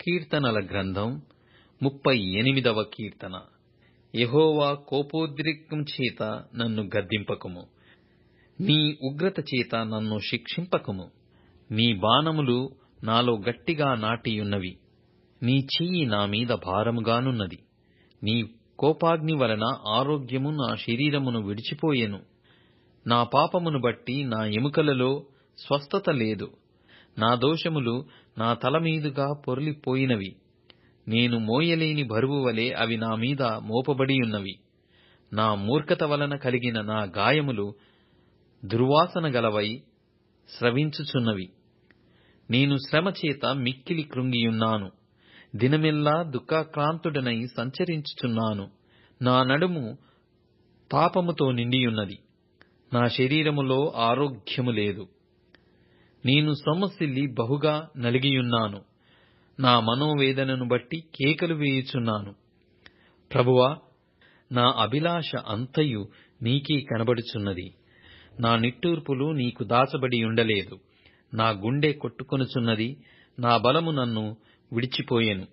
కీర్తనల గ్రంథం ముప్పై ఎనిమిదవ కీర్తన. యహోవా కోపోద్రేకం చేత నన్ను గద్దింపకుము. నీ ఉగ్రత చేత నన్ను శిక్షింపకుము. నీ బాణములు నాలో గట్టిగా నాటియున్నవి. నీ చెయ్యి నా మీద భారముగానున్నది. నీ కోపాగ్ని వలన ఆరోగ్యము నా శరీరమును విడిచిపోయెను. నా పాపమును బట్టి నా ఎముకలలో స్వస్థత లేదు. నా దోషములు నా తల మీదుగా పొర్లిపోయినవి. నేను మోయలేని బరువు వలె అవి నా మీద మోపబడియున్నవి నా మూర్ఖత వలన కలిగిన నా గాయములు దుర్వాసన గలవై స్రవించుచున్నవి. నేను శ్రమ చేత మిక్కిలి కృంగియున్నాను. దినమెల్లా దుఃఖాక్రాంతుడనై సంచరించుచున్నాను. నా నడుము పాపముతో నిండియున్నది. నా శరీరములో ఆరోగ్యము లేదు. నేను సొమ్మసిల్లి బహుగా నలిగియున్నాను. నా మనోవేదనను బట్టి కేకలు వేయుచున్నాను. ప్రభువా నా అభిలాష అంతయు నీకే కనబడుచున్నది. నా నిట్టూర్పులు నీకు దాచబడి ఉండలేదు. నా గుండె కొట్టుకొనుచున్నది. నా బలము నన్ను విడిచిపోయెను.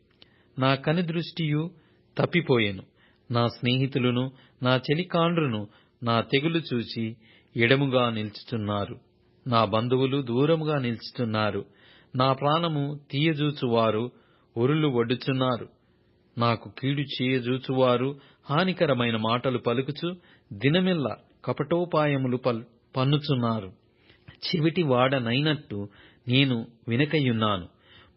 నా కనుదృష్టియు తప్పిపోయెను. నా స్నేహితులను నా చెలికాండ్రును నా తెగులు చూచి ఎడముగా నిల్చుచున్నారు. నా బంధువులు దూరముగా నిలుచుతున్నారు. నా ప్రాణము తీయజూచువారు ఒరులు వడ్డుచున్నారు నాకు కీడు చేయజూచువారు హానికరమైన మాటలు పలుకుచు దినమెల్లా కపటోపాయములు పల్ పన్నుచున్నారు. చెవిటి వాడనైనట్టు నేను వినకయున్నాను.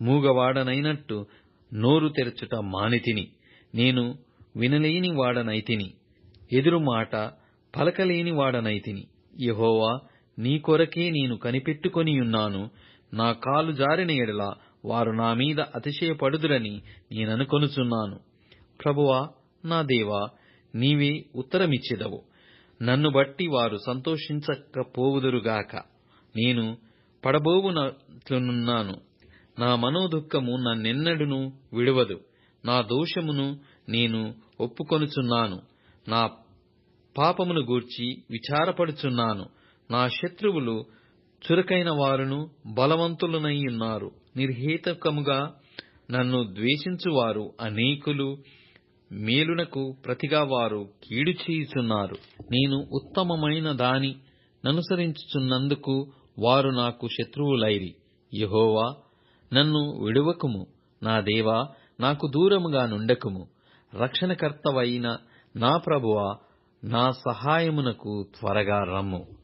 మూగవాడనైనట్టు నోరు తెరచుట మానితిని. నేను వినలేని వాడనైతిని. ఎదురు మాట పలకలేని వాడనైతిని. యహోవా నీ కొరకే నేను కనిపెట్టుకొనియున్నాను నా కాలు జారిన ఎడల వారు నా మీద అతిశయపడుదురని నేననుకొనుచున్నాను. ప్రభువా నా దేవా నీవే ఉత్తరమిచ్చెదవు. నన్ను బట్టి వారు సంతోషించకపోవుదురుగాక. నేను పడబోవునట్లునున్నాను నా మనోదుఃఖము నన్నెన్నడును విడువదు. నా దోషమును నేను ఒప్పుకొనుచున్నాను. నా పాపమును గూర్చి విచారపడుచున్నాను. నా శత్రువులు చురుకైన వారును బలవంతులనై ఉన్నారు. నిర్హేతుకముగా నన్ను ద్వేషించువారు అనేకులు మేలునకు ప్రతిగా వారు కీడు చేయుచున్నారు. నేను ఉత్తమమైన దాని ననుసరించుచున్నందుకు వారు నాకు శత్రువులైరి. యహోవా నన్ను విడువకుము. నా దేవా నాకు దూరముగా నుండకుము. రక్షణకర్తవైన నా ప్రభువా నా సహాయమునకు త్వరగా రమ్ము.